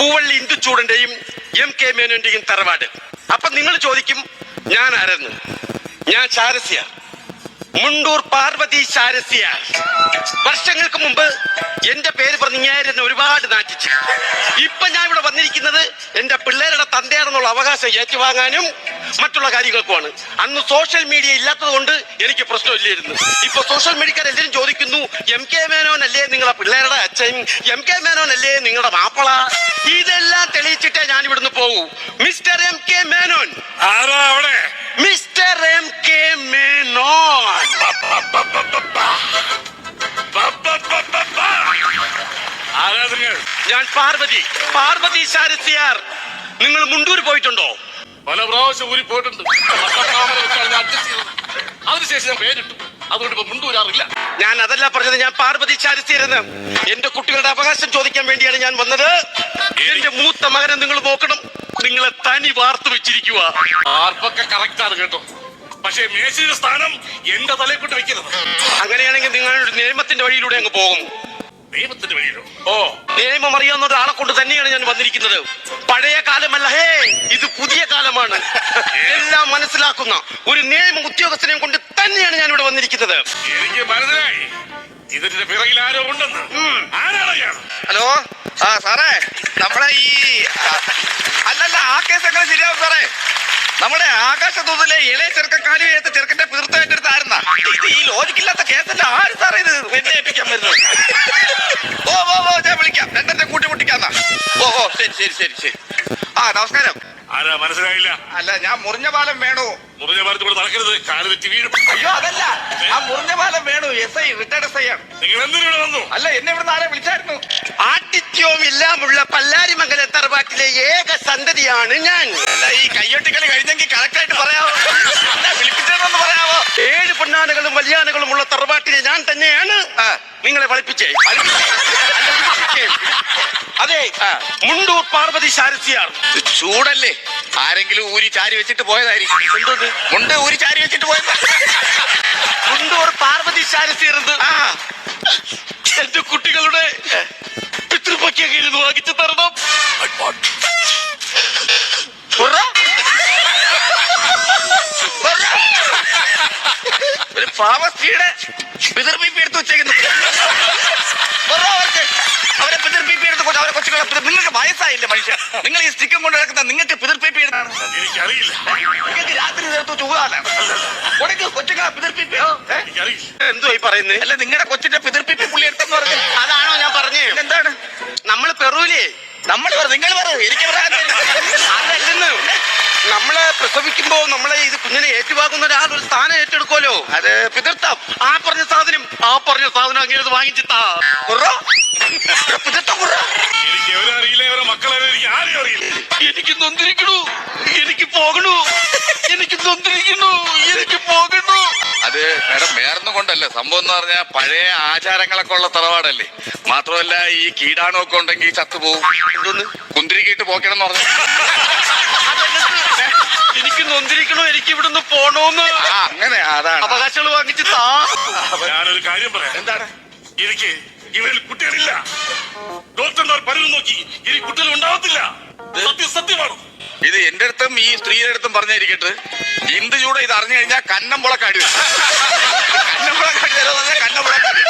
പൂവള്ളി ഇന്ദുച്ചൂടന്റെയും M K മേനോന്റെയും തറവാട്. അപ്പൊ നിങ്ങൾ ചോദിക്കും ഞാൻ ആരെന്ന്? ഞാൻ ചാരസ്യ. മുണ്ടൂർ പാർവതി ശാരസ്യ വർഷങ്ങൾക്ക് മുമ്പ് എന്റെ പേര് പറഞ്ഞ് ഒരുപാട് നാറ്റിച്ചു. ഇപ്പൊ ഞാൻ ഇവിടെ വന്നിരിക്കുന്നത് എന്റെ പിള്ളേരുടെ തന്തയാണെന്നുള്ള അവകാശം ഏറ്റുവാങ്ങാനും മറ്റുള്ള കാര്യങ്ങൾക്കുമാണ്. അന്ന് സോഷ്യൽ മീഡിയ ഇല്ലാത്തത് കൊണ്ട് എനിക്ക് പ്രശ്നമില്ലായിരുന്നു. ഇപ്പൊ സോഷ്യൽ മീഡിയക്കാർ എല്ലാവരും ചോദിക്കുന്നു എം കെ മേനോൻ അല്ലേ നിങ്ങളെ പിള്ളേരുടെ അച്ഛൻ? എം കെ മേനോൻ അല്ലേ നിങ്ങളുടെ മാപ്പിള? ഇതെല്ലാം തെളിയിച്ചിട്ടേ ഞാൻ ഇവിടുന്ന് പോകൂ. Mister M K Menon. ആരാ അവിടെ? Mister M K Menon. ഞാൻ പാർവതി. പാർവതി ശാരസിയാർ നിങ്ങൾ മുണ്ടൂർ പോയിട്ടുണ്ടോ? പല പ്രാവശ്യം ഊരി പോയിട്ടുണ്ട് അതിനുശേഷം ഞാൻ പേരിട്ടു. അതുകൊണ്ട് ഇപ്പൊ മുണ്ടൂരാറില്ല ഞാൻ അതല്ല പറഞ്ഞത് ഞാൻ പാർവതി ചാരിത്തിരുന്ന് എന്റെ കുട്ടികളുടെ അവകാശം ചോദിക്കാൻ വേണ്ടിയാണ് ഞാൻ വന്നത്. എന്റെ മൂത്ത മകനെ നിങ്ങൾ നോക്കണം. നിങ്ങളെ തനി വാർത്തു വെച്ചിരിക്കുക ആർപ്പൊക്കെ കറക്റ്റ് ആണ് കേട്ടോ. പക്ഷേ മേശയുടെ സ്ഥാനം എന്റെ തലയിൽ കൊണ്ട് വെക്കരുത്. അങ്ങനെയാണെങ്കിൽ നിങ്ങൾ നിയമത്തിന്റെ വഴിയിലൂടെ അങ്ങ് പോകും. നിയമത്തിന്റെ വഴിയിലോ? ഓ നിയമം അറിയാവുന്ന ഒരാളെ കൊണ്ട് തന്നെയാണ് ഞാൻ വന്നിരിക്കുന്നത്. പഴയ കാലമല്ല. ഹേ ഇത് പുതിയ കാലമാണ് എല്ലാം മനസ്സിലാക്കുന്ന ഒരു നിയമ ഉദ്യോഗസ്ഥനെയും കൊണ്ട് തന്നെയാണ് ഞാൻ ഇവിടെ വന്നിരിക്കുന്നത്. എനിക്ക് മനസ്സിലായി. ഇതിന്റെ പിറകിൽ ആരോ ഉണ്ടെന്ന്. ഹലോ? ആ സാറേ നമ്മളെ ഈ അല്ലല്ല ആ കേസ് എങ്ങനെ ശരിയാവും സാറേ? നമ്മുടെ ആകാശദൂതിലെ ഇളയ ചെറുക്കൻ കാലി എഴുത്ത ചെറുക്കന്റെ തീർച്ചയായിട്ടും ആയിരുന്ന ഇത് ഈ ലോജിക്കില്ലാത്ത കേസല്ല. ആര് സാറേ ഇത് എന്നെ ഏൽപ്പിക്കാൻ വരുന്നത്? ഓ ഓ ഓ ഞാൻ വിളിക്കാം. രണ്ടെ കൂട്ടി മുട്ടിക്കാന്നാ ഓ ഓ ശരി ശരി ശരി ശരി. ആ നമസ്കാരം. ആരാ? മനസ്സിലായില്ല. അല്ല ഞാൻ മുറിഞ്ഞ പാലം വേണു. മുറിഞ്ഞ പാലത്തിൽ ഇവിടെ നടക്കരുത്. കാൽ തെറ്റി വീഴും. അയ്യോ അതല്ല. ആ മുറിഞ്ഞ പാലം Venu. S I retired S I ആണ്. നിങ്ങൾ എന്തിനു വന്നു? അല്ല എന്നെ ഇവിടെ ആരെ വിളിച്ചായിരുന്നു. ആട്ടിത്യവും എല്ലാമുള്ള പല്ലാരിമംഗല തറവാട്ടിലെ ഏക സന്തതിയാണ് ഞാൻ. അല്ല ഈ കയ്യൊട്ടിക്കളി കഴിഞ്ഞെങ്കിൽ കറക്റ്റായിട്ട് പറയാവോ? എന്നെ വിളിപ്പിച്ചതെന്ന് പറയാവോ? ഏഴ് പൊന്നാനകളും വലിയാനകളും ഉള്ള തറവാട്ടിലെ ഞാൻ തന്നെയാണ്. നിങ്ങളെ വളിപ്പിച്ചേ അല്ല, വിളിപ്പിച്ചേ. അതെ ആ. മുണ്ടൂർ പാർവതി ശാരസിയാണ്. ചൂടല്ലേ? ആരെങ്കിലും ഊരി ചാരി വെച്ചിട്ട് പോയതായിരിക്കും. മുണ്ട് ഊരി ചാരി വെച്ചിട്ട് പോയത് മുണ്ടൂർ പാർവതി ശാരസി ആ. എന്റെ കുട്ടികളുടെ പിതൃപക്യൊക്കെ ഇരുന്ന് വാങ്ങിച്ചു തരണം. ഒരു പാവസ്ത്രീയുടെ പിതൃപ്പിപ്പി എടുത്ത് വെച്ചേക്കുന്നു. പിതൃ- നിങ്ങൾക്ക് വയസ്സായില്ല മനുഷ്യ? നിങ്ങൾ ഈ സ്റ്റിക്കും കൊണ്ട് നടക്കുന്ന നിങ്ങൾക്ക് പിതൃപ്പിപ്പി എടുത്താണ് എനിക്കറിയില്ല. നിങ്ങൾക്ക് രാത്രി നേരത്തെ ചൂടാലാണ് കൊടുക്ക് കൊച്ചുങ്ങളെ പിതൃപ്പിപ്പി ഏ? എനിക്കറിയില്ല. എന്തോ ഈ പറയുന്നത് അല്ല നിങ്ങളുടെ കൊച്ചിന്റെ പിതൃപ്പിപ്പി പുള്ളി എടുത്തെന്ന് പറഞ്ഞു. അതാണോ ഞാൻ പറഞ്ഞേ എന്താണ് നമ്മൾ പെറൂലേ. നമ്മൾ പറ നിങ്ങൾ പറ. എനിക്ക് പറയാൻ പ്രസവിക്കുമ്പോ നമ്മളെ ഇത് കുഞ്ഞിനെ ഏറ്റുവാങ്ങുന്ന ഒരാൾ ഒരു സ്ഥാനം ഏറ്റെടുക്കുമല്ലോ അത് പിതൃത്വം. ആ പറഞ്ഞ സാധനം ആ പറഞ്ഞ സാധനം അങ്ങനെ വാങ്ങിച്ചിട്ടാ. കുറോ? പിതൃത്വം കുറോ? എനിക്ക് എവരും അറിയില്ല എവരെ മക്കളെ എനിക്ക് ആരെയും അറിയില്ല. എനിക്ക് നൊന്തിരിക്കണു എനിക്ക് പോകണു എനിക്ക് നൊന്തിരിക്കണു എനിക്ക് പോകണു. അത് മേഡം വേറൊന്നും കൊണ്ടല്ല. സംഭവം എന്ന് പറഞ്ഞാൽ പഴയ ആചാരങ്ങളൊക്കെ ഉള്ള തറവാടല്ലേ? മാത്രമല്ല ഈ കീടാണുമൊക്കെ ഉണ്ടെങ്കിൽ ചത്തുപോകും എന്തോന്ന്? കുന്തിരിക്കിട്ട് പോക്കണം എന്ന് പറഞ്ഞു. നൊന്തിരിക്കണു എനിക്ക് ഇവിടുന്ന് പോണോന്ന്. അങ്ങനെ അതാണ്. അവകാശങ്ങൾ വാങ്ങിച്ച് താ. ഞാനൊരു കാര്യം പറയാം. എന്താണ്? എനിക്ക് ഇവരിൽ കുട്ടികളില്ല. ഡോക്ടർമാർ പലരും നോക്കി ഇനി കുട്ടികൾ ഉണ്ടാവത്തില്ല. സത്യം സത്യമാണ്. ഇത് എന്റെ അടുത്തും ഈ സ്ത്രീയുടെ അടുത്തും പറഞ്ഞിരിക്കട്ടെ. ഇന്ത് ചൂടെ ഇത് അറിഞ്ഞു കഴിഞ്ഞാൽ കന്നം മുളക്കാടി കന്നം മുളക്കാടി പറഞ്ഞാൽ കന്നം മുളക്കാടി